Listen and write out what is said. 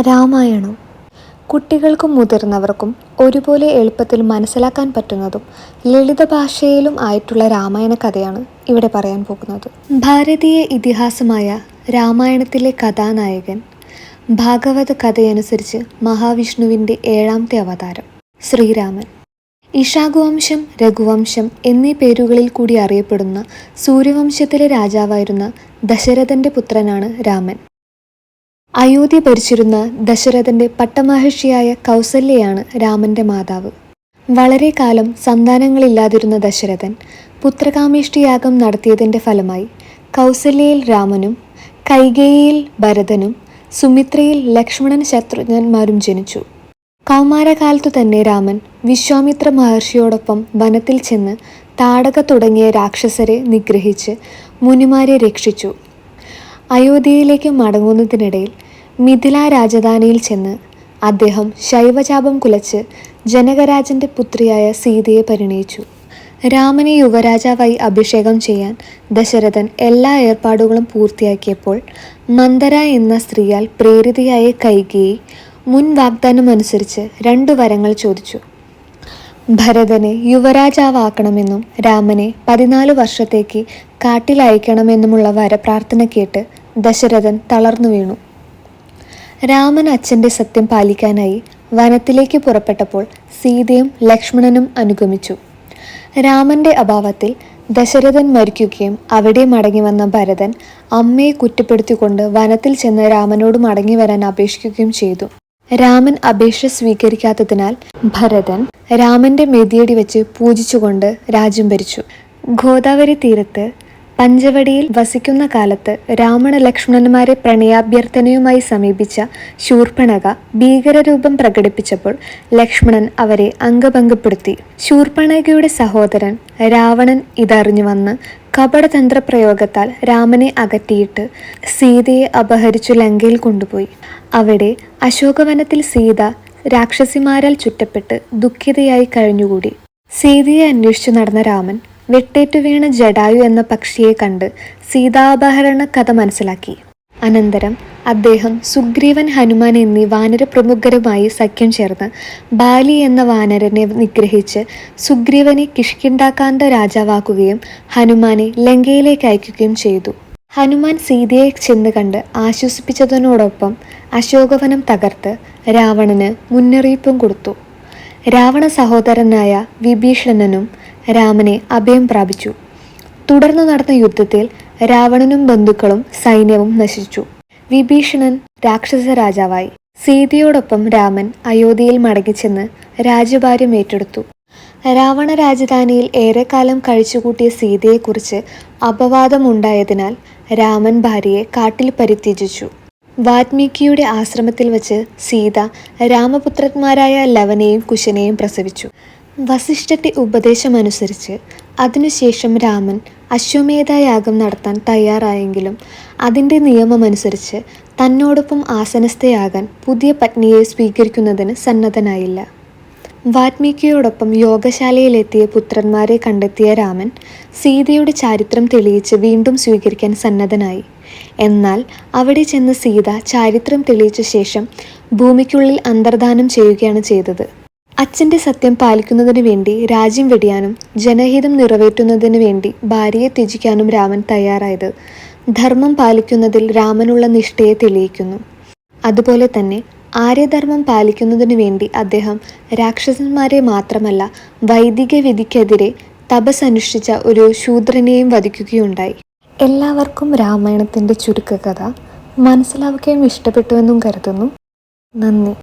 രാമായണം കുട്ടികൾക്കും മുതിർന്നവർക്കും ഒരുപോലെ എളുപ്പത്തിൽ മനസ്സിലാക്കാൻ പറ്റുന്നതും ലളിത ഭാഷയിലും ആയിട്ടുള്ള രാമായണ കഥയാണ് ഇവിടെ പറയാൻ പോകുന്നത്. ഭാരതീയ ഇതിഹാസമായ രാമായണത്തിലെ കഥാനായകൻ ഭാഗവത കഥയനുസരിച്ച് മഹാവിഷ്ണുവിന്റെ ഏഴാമത്തെ അവതാരം ശ്രീരാമൻ. ഇഷാഗുവംശം രഘുവംശം എന്നീ പേരുകളിൽ കൂടി അറിയപ്പെടുന്ന സൂര്യവംശത്തിലെ രാജാവായിരുന്ന ദശരഥന്റെ പുത്രനാണ് രാമൻ. അയോധ്യ ഭരിച്ചിരുന്ന ദശരഥന്റെ പട്ടമഹർഷിയായ കൗസല്യയാണ് രാമന്റെ മാതാവ്. വളരെ കാലം സന്താനങ്ങളില്ലാതിരുന്ന ദശരഥൻ പുത്രകാമേഷ്ടിയാഗം നടത്തിയതിന്റെ ഫലമായി കൗസല്യയിൽ രാമനും കൈകേയിൽ ഭരതനും സുമിത്രയിൽ ലക്ഷ്മണൻ ശത്രുഘ്നന്മാരും ജനിച്ചു. കൗമാരകാലത്തു തന്നെ രാമൻ വിശ്വാമിത്ര മഹർഷിയോടൊപ്പം വനത്തിൽ ചെന്ന് താടക തുടങ്ങിയ രാക്ഷസരെ നിഗ്രഹിച്ച് മുനിമാരെ രക്ഷിച്ചു. അയോധ്യയിലേക്ക് മടങ്ങുന്നതിനിടയിൽ മിഥില രാജധാനിയിൽ ചെന്ന് അദ്ദേഹം ശൈവചാപം കുലച്ച് ജനകരാജന്റെ പുത്രിയായ സീതയെ പരിണയിച്ചു. രാമനെ യുവരാജാവായി അഭിഷേകം ചെയ്യാൻ ദശരഥൻ എല്ലാ ഏർപ്പാടുകളും പൂർത്തിയാക്കിയപ്പോൾ മന്ദര എന്ന സ്ത്രീയാൽ പ്രേരിതയായ കൈകേയി മുൻ വാഗ്ദാനം അനുസരിച്ച് രണ്ടു വരങ്ങൾ ചോദിച്ചു. ഭരതനെ യുവരാജാവാക്കണമെന്നും രാമനെ പതിനാല് വർഷത്തേക്ക് കാട്ടിലയക്കണമെന്നുമുള്ള വരപ്രാർത്ഥന കേട്ട് ദശരഥൻ തളർന്നു വീണു. രാമൻ അച്ഛന്റെ സത്യം പാലിക്കാനായി വനത്തിലേക്ക് പുറപ്പെട്ടപ്പോൾ സീതയും ലക്ഷ്മണനും അനുഗമിച്ചു. രാമന്റെ അഭാവത്തിൽ ദശരഥൻ മരിക്കുകയും അവിടെ മടങ്ങി വന്ന ഭരതൻ അമ്മയെ കുറ്റപ്പെടുത്തിക്കൊണ്ട് വനത്തിൽ ചെന്ന് രാമനോട് മടങ്ങി വരാൻ അപേക്ഷിക്കുകയും ചെയ്തു. രാമൻ അപേക്ഷ സ്വീകരിക്കാത്തതിനാൽ ഭരതൻ രാമന്റെ മെതിയടി വെച്ച് പൂജിച്ചുകൊണ്ട് രാജ്യം ഭരിച്ചു. ഗോദാവരി തീരത്ത് പഞ്ചവടിയിൽ വസിക്കുന്ന കാലത്ത് രാമണ ലക്ഷ്മണന്മാരെ പ്രണയാഭ്യർത്ഥനയുമായി സമീപിച്ച ശൂർപ്പണക ഭീകരരൂപം പ്രകടിപ്പിച്ചപ്പോൾ ലക്ഷ്മണൻ അവരെ അംഗഭംഗപ്പെടുത്തി. ശൂർപ്പണകയുടെ സഹോദരൻ രാവണൻ ഇതറിഞ്ഞു വന്ന് കപടതന്ത്ര പ്രയോഗത്താൽ രാമനെ അകറ്റിയിട്ട് സീതയെ അപഹരിച്ചു ലങ്കയിൽ കൊണ്ടുപോയി. അവിടെ അശോകവനത്തിൽ സീത രാക്ഷസിമാരാൽ ചുറ്റപ്പെട്ട് ദുഃഖിതയായി കഴിഞ്ഞുകൂടി. സീതയെ അന്വേഷിച്ചു നടന്ന രാമൻ വെട്ടേറ്റു വീണ ജഡായു എന്ന പക്ഷിയെ കണ്ട് സീതാപഹരണ കഥ മനസ്സിലാക്കി. അനന്തരം അദ്ദേഹം സുഗ്രീവൻ ഹനുമാൻ എന്നീ വാനര പ്രമുഖരുമായി സഖ്യം ചേർന്ന് ബാലി എന്ന വാനരനെ നിഗ്രഹിച്ച് സുഗ്രീവനെ കിഷ്കിണ്ടാക്കാന്ത രാജാവാക്കുകയും ഹനുമാനെ ലങ്കയിലേക്ക് അയക്കുകയും ചെയ്തു. ഹനുമാൻ സീതയെ ചെന്ന് കണ്ട് ആശ്വസിപ്പിച്ചതിനോടൊപ്പം അശോകവനം തകർത്ത് രാവണന് മുന്നറിയിപ്പും കൊടുത്തു. രാവണ സഹോദരനായ വിഭീഷണനും രാമനെ അഭയം പ്രാപിച്ചു. തുടർന്ന് നടന്ന യുദ്ധത്തിൽ രാവണനും ബന്ധുക്കളും സൈന്യവും നശിച്ചു. വിഭീഷണൻ രാക്ഷസ രാജാവായി. സീതയോടൊപ്പം രാമൻ അയോധ്യയിൽ മടങ്ങിച്ചെന്ന് രാജഭാര്യം ഏറ്റെടുത്തു. രാവണ രാജധാനിയിൽ ഏറെക്കാലം കഴിച്ചുകൂട്ടിയ സീതയെക്കുറിച്ച് അപവാദമുണ്ടായതിനാൽ രാമൻ ഭാര്യയെ കാട്ടിൽ പരിത്യജിച്ചു. വാത്മീകിയുടെ ആശ്രമത്തിൽ വച്ച് സീത രാമപുത്രന്മാരായ ലവനെയും കുശനെയും പ്രസവിച്ചു. വസിഷ്ഠന്റെ ഉപദേശമനുസരിച്ച് അതിനുശേഷം രാമൻ അശ്വമേധയാഗം നടത്താൻ തയ്യാറായെങ്കിലും അതിന്റെ നിയമമനുസരിച്ച് തന്നോടൊപ്പം ആസനസ്ഥയാകാൻ പുതിയ പത്നിയെ സ്വീകരിക്കുന്നതിന് സന്നദ്ധനായില്ല. വാത്മീകിയോടൊപ്പം യോഗശാലയിലെത്തിയ പുത്രന്മാരെ കണ്ടെത്തിയ രാമൻ സീതയുടെ ചാരിത്രം തെളിയിച്ച് വീണ്ടും സ്വീകരിക്കാൻ സന്നദ്ധനായി. എന്നാൽ അവിടെ ചെന്ന് സീത ചാരിത്രം തെളിയിച്ച ശേഷം ഭൂമിക്കുള്ളിൽ അന്തർദാനം ചെയ്യുകയാണ് ചെയ്തത്. അച്ഛന്റെ സത്യം പാലിക്കുന്നതിന് വേണ്ടി രാജ്യം വെടിയാനും ജനഹിതം നിറവേറ്റുന്നതിന് വേണ്ടി ഭാര്യയെ ത്യജിക്കാനും രാമൻ തയ്യാറായത് ധർമ്മം പാലിക്കുന്നതിൽ രാമനുള്ള നിഷ്ഠയെ തെളിയിക്കുന്നു. അതുപോലെ തന്നെ ആര്യധർമ്മം പാലിക്കുന്നതിനു വേണ്ടി അദ്ദേഹം രാക്ഷസന്മാരെ മാത്രമല്ല വൈദിക വിധിക്കെതിരെ തപസ് അനുഷ്ഠിച്ച ഒരു ശൂദ്രനെയും വധിക്കുകയുണ്ടായി. എല്ലാവർക്കും രാമായണത്തിന്റെ ചുരുക്കകഥ മനസ്സിലാവുകയും ഇഷ്ടപ്പെട്ടുവെന്നും കരുതുന്നു. നന്ദി.